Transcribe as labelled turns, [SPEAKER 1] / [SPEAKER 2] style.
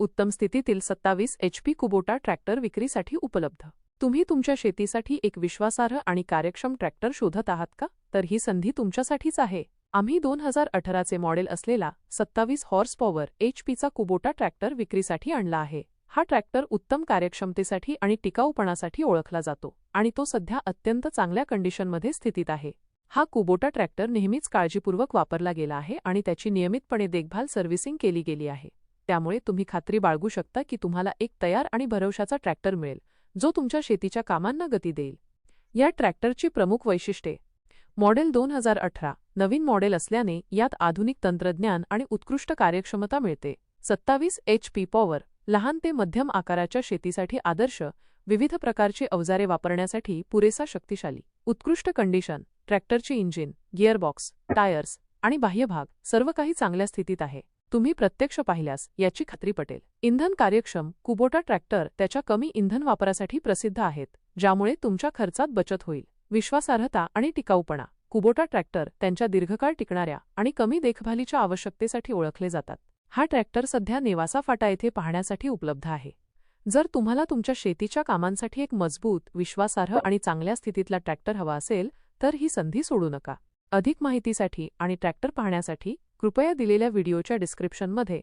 [SPEAKER 1] उत्तम स्थितीतील सत्तावीस एच पी कुबोटा ट्रॅक्टर विक्रीसाठी उपलब्ध. तुम्ही तुमच्या शेतीसाठी एक विश्वासार्ह आणि कार्यक्षम ट्रॅक्टर शोधत आहात का? तर ही संधी तुमच्यासाठीच आहे. आम्ही दोन हजार अठराचे मॉडेल असलेला सत्तावीस हॉर्स पॉवर एच पीचा कुबोटा ट्रॅक्टर विक्रीसाठी आणला आहे. हा ट्रॅक्टर उत्तम कार्यक्षमतेसाठी आणि टिकाऊपणासाठी ओळखला जातो आणि तो सध्या अत्यंत चांगल्या कंडिशनमध्ये स्थितीत आहे. हा कुबोटा ट्रॅक्टर नेहमीच काळजीपूर्वक वापरला गेला आहे आणि त्याची नियमितपणे देखभाल सर्व्हिसिंग केली गेली आहे. त्यामुळे तुम्ही खात्री बाळगू शकता की तुम्हाला एक तयार आणि भरवशाचा ट्रॅक्टर मिळेल जो तुमच्या शेतीच्या कामांना गती देईल. या ट्रॅक्टरची प्रमुख वैशिष्ट्ये. मॉडेल दोन हजार अठरा नवीन मॉडेल असल्याने यात आधुनिक तंत्रज्ञान आणि उत्कृष्ट कार्यक्षमता मिळते. सत्तावीस एच पी पॉवर लहान ते मध्यम आकाराच्या शेतीसाठी आदर्श विविध प्रकारची अवजारे वापरण्यासाठी पुरेसा शक्तिशाली उत्कृष्ट कंडिशन ट्रॅक्टरची इंजिन गिअरबॉक्स टायर्स आणि बाह्यभाग सर्व काही चांगल्या स्थितीत आहे. तुम्ही प्रत्यक्ष पाहिल्यास याची खात्री पटेल. इंधन कार्यक्षम कुबोटा ट्रॅक्टर त्याच्या कमी इंधन वापरासाठी प्रसिद्ध आहेत ज्यामुळे तुमच्या खर्चात बचत होईल. विश्वासार्हता आणि टिकाऊपणा. कुबोटा ट्रॅक्टर त्यांच्या दीर्घकाळ टिकणाऱ्या आणि कमी देखभालीच्या आवश्यकतेसाठी ओळखले जातात. हा ट्रॅक्टर सध्या नेवासा फाटा येथे पाहण्यासाठी उपलब्ध आहे. जर तुम्हाला तुमच्या शेतीच्या कामांसाठी एक मजबूत विश्वासार्ह आणि चांगल्या स्थितीतला ट्रॅक्टर हवा असेल तर ही संधी सोडू नका. अधिक माहितीसाठी आणि ट्रॅक्टर पाहण्यासाठी कृपया दिलेल्या व्हिडिओच्या डिस्क्रिप्शनमध्ये.